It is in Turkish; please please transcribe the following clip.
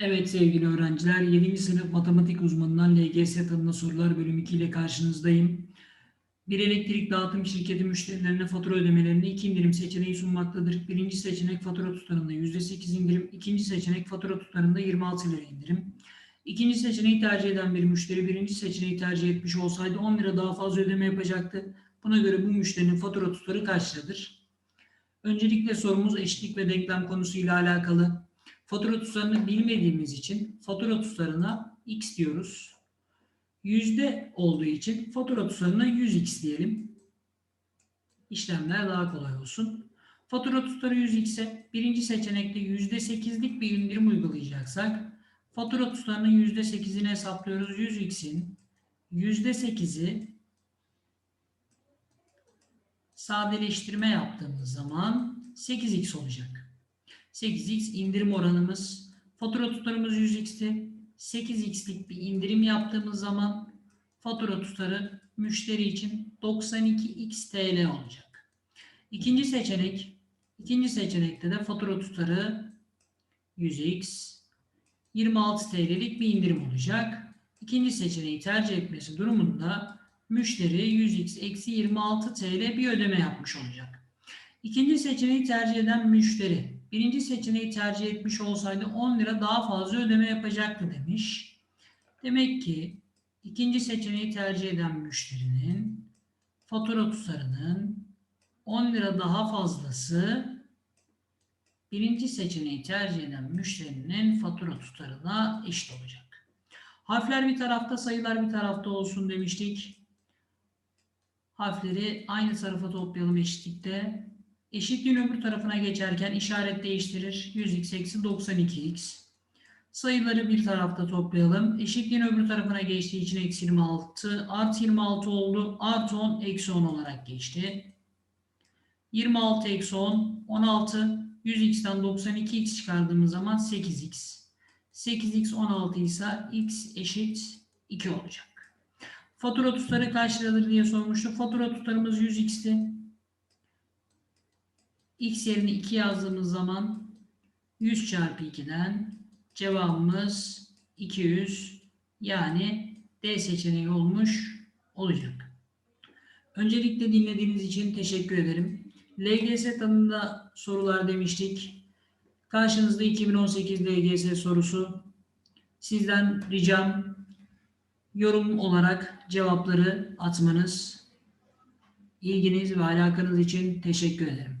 Evet sevgili öğrenciler, 7. sınıf matematik uzmanından LGS tanımlı sorular bölümü 2 ile karşınızdayım. Bir elektrik dağıtım şirketi müşterilerine fatura ödemelerinde iki indirim seçeneği sunmaktadır. Birinci seçenek fatura tutarında %8 indirim, ikinci seçenek fatura tutarında 26 lira indirim. İkinci seçeneği tercih eden bir müşteri birinci seçeneği tercih etmiş olsaydı 10 lira daha fazla ödeme yapacaktı. Buna göre bu müşterinin fatura tutarı kaç liradır? Öncelikle sorumuz eşitlik ve denklem konusuyla alakalı. Fatura tutarını bilmediğimiz için fatura tutarına x diyoruz. Yüzde olduğu için fatura tutarına 100x diyelim. İşlemler daha kolay olsun. Fatura tutarı 100x'e birinci seçenekte %8'lik bir indirim uygulayacaksak fatura tutarının %8'ini hesaplıyoruz. 100x'in %8'i sadeleştirme yaptığımız zaman 8x olacak. 8x indirim oranımız. Fatura tutarımız 100x'ti. 8x'lik bir indirim yaptığımız zaman fatura tutarı müşteri için 92x TL olacak. İkinci seçenek. ikinci seçenekte de fatura tutarı 100x 26 TL'lik bir indirim olacak. İkinci seçeneği tercih etmesi durumunda müşteri 100x eksi 26 TL bir ödeme yapmış olacak. İkinci seçeneği tercih eden müşteri birinci seçeneği tercih etmiş olsaydı 10 lira daha fazla ödeme yapacaktı demiş. Demek ki ikinci seçeneği tercih eden müşterinin fatura tutarının 10 lira daha fazlası birinci seçeneği tercih eden müşterinin fatura tutarına eşit olacak. Harfler bir tarafta, sayılar bir tarafta olsun demiştik. Harfleri aynı tarafa toplayalım eşitlikte. Eşitliğin öbür tarafına geçerken işaret değiştirir. 100x eksi 92x. Sayıları bir tarafta toplayalım. Eşitliğin öbür tarafına geçtiği için eksi 26 artı 26 oldu. Artı 10 eksi 10 olarak geçti. 26 eksi 10 16 100x'ten 92x çıkardığımız zaman 8x. 8x 16 ise x eşit 2 olacak. Fatura tutarı kaç liradır diye sormuştu. Fatura tutarımız 100x'ti. X yerine 2 yazdığımız zaman 100 çarpı 2'den cevabımız 200 yani D seçeneği olmuş olacak. Öncelikle dinlediğiniz için teşekkür ederim. LGS tanımında sorular demiştik. Karşınızda 2018 LGS sorusu. Sizden ricam yorum olarak cevapları atmanız. İlginiz ve alakanız için teşekkür ederim.